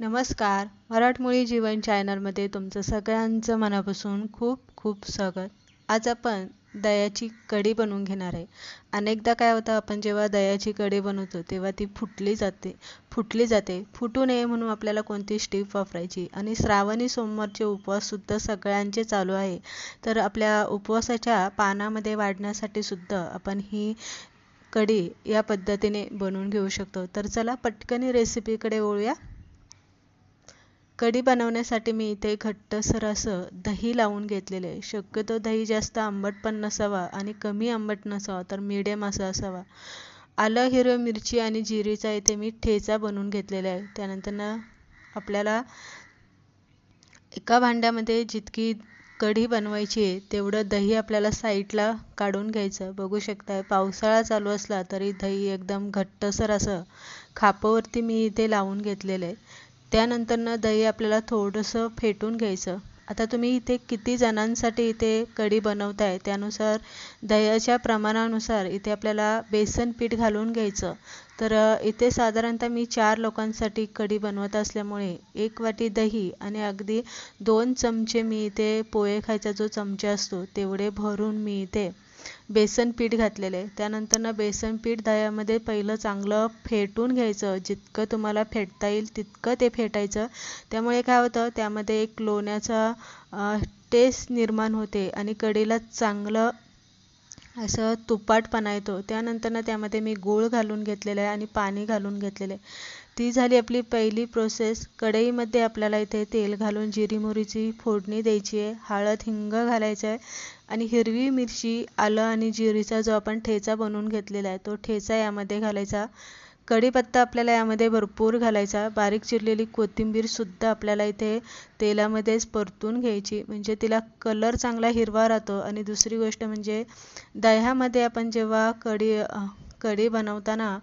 नमस्कार. मराठमोळी जीवन चॅनलमध्ये तुमचं सगळ्यांचं मनापासून खूप खूप स्वागत. आज आपण दह्याची कढी बनवून घेणार आहे. अनेकदा काय होतं आपण जेव्हा दह्याची कढी बनवतो तेव्हा ती फुटली जाते. फुटली जाते. फुटू नये म्हणून आपल्याला कोणती स्टीप वापरायची? आणि श्रावणी सोमवारचे उपवाससुद्धा सगळ्यांचे चालू आहे. तर आपल्या उपवासाच्या पानामध्ये वाढण्यासाठी सुद्धा आपण ही कढी या पद्धतीने बनवून घेऊ शकतो. तर चला पटकन रेसिपीकडे वळूया. कढी बनवण्यासाठी मी इथे घट्टसर असं दही लावून घेतलेलं. आहे शक्यतो दही जास्त आंबट पण नसावा आणि कमी आंबट नसावा तर मिडियम असा असावा. आलं हिरवी मिरची आणि जिरीचा इथे मी ठेचा बनवून घेतलेला आहे. त्यानंतर आपल्याला एका भांड्यामध्ये जितकी कढी बनवायची आहे तेवढं दही आपल्याला साईडला काढून घ्यायचं. बघू शकताय पावसाळा चालू असला तरी दही एकदम घट्टसर असं खापावरती मी इथे लावून घेतलेलं आहे. त्यानंतरनं दही आपल्याला थोडंसं फेटून घ्यायचं. आता तुम्ही इथे किती जणांसाठी इथे कढी बनवताय त्यानुसार दह्याच्या प्रमाणानुसार इथे आपल्याला बेसन पीठ घालून घ्यायचं. तर इथे साधारणतः मी चार लोकांसाठी कढी बनवत असल्यामुळे एक वाटी दही आणि अगदी दोन चमचे मी इथे पोहे खायचा जो चमचा असतो तेवढे भरून मी इथे बेसन पीठ घातलेलं आहे. त्यानंतर ना बेसन पीठ दह्यामध्ये पहिलं चांगलं फेटून घ्यायचं. जितकं तुम्हाला फेटता येईल तितकं ते फेटायचं. त्यामुळे काय होतं त्यामध्ये एक लोण्याचा टेस्ट निर्माण होते आणि कढीला चांगलं असं तुपाटपणा येतो. त्यानंतर ना त्यामध्ये मी गूळ घालून घेतलेलं आहे आणि पाणी घालून घेतलेलं आहे. ती झाली आपली पहिली प्रोसेस कढईमध्ये आपल्याला इथे तेल घालून जिरी मोहरीची फोडणी द्यायची आहे. हळद हिंग घालायचं आहे. आणि हिरवी मिरची आलं आणि जिरीचा जो आपण ठेचा बनवून घेतलेला आहे तो ठेचा यामध्ये घालायचा. कढीपत्ता आपल्याला यामध्ये भरपूर घालायचा. बारीक चिरलेली कोथिंबीरसुद्धा आपल्याला इथे तेलामध्येच परतून घ्यायची. म्हणजे तिला कलर चांगला हिरवा राहतो. आणि दुसरी गोष्ट म्हणजे दह्यामध्ये आपण जेव्हा कढी कढी बनवताना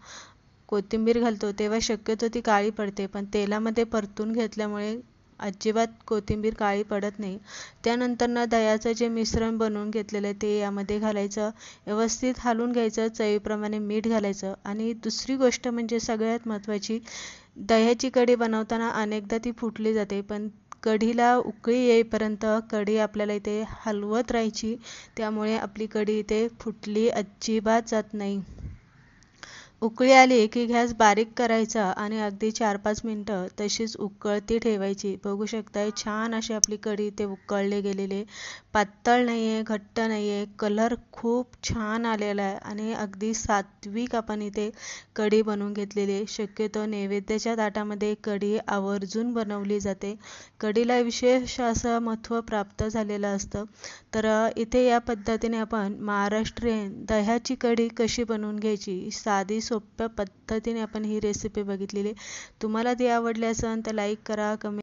कोथिंबीर घालतो तेव्हा शक्यतो ती काळी पडते. पण तेलामध्ये परतून घेतल्यामुळे अजिबात कोथिंबीर काळी पडत नाही. त्यानंतर ना दह्याचं जे मिश्रण बनवून घेतलेलं आहे ते यामध्ये घालायचं. व्यवस्थित हालून घ्यायचं चवीप्रमाणे मीठ घालायचं. आणि दुसरी गोष्ट म्हणजे सगळ्यात महत्त्वाची दह्याची कढी बनवताना अनेकदा ती फुटली जाते पण कढीला उकळी येईपर्यंत कढी आपल्याला इथे हलवत राहायची. त्यामुळे आपली कढी इथे फुटली अजिबात जात नाही. उकळी आली की गॅस बारीक करायचा आणि अगदी चार पाच मिनटं तशीच उकळती ठेवायची. बघू शकताय छान अशी आपली कढी ते उकळले गेलेले पातळ नाही आहे घट्ट नाही आहे कलर खूप छान आलेला आहे आणि अगदी सात्विक आपण इथे कढी बनवून घेतलेली आहे. शक्यतो नैवेद्याच्या ताटामध्ये कढी आवर्जून बनवली जाते. कढीला विशेष असं महत्त्व प्राप्त झालेलं असतं. तर इथे या पद्धतीने आपण महाराष्ट्रीयन दह्याची कढी कशी बनवून घ्यायची? साधी सोप्या पद्धतीने आपण ही रेसिपी बघितलेली तुम्हाला ती आवडली असेल तर लाईक करा कमेंट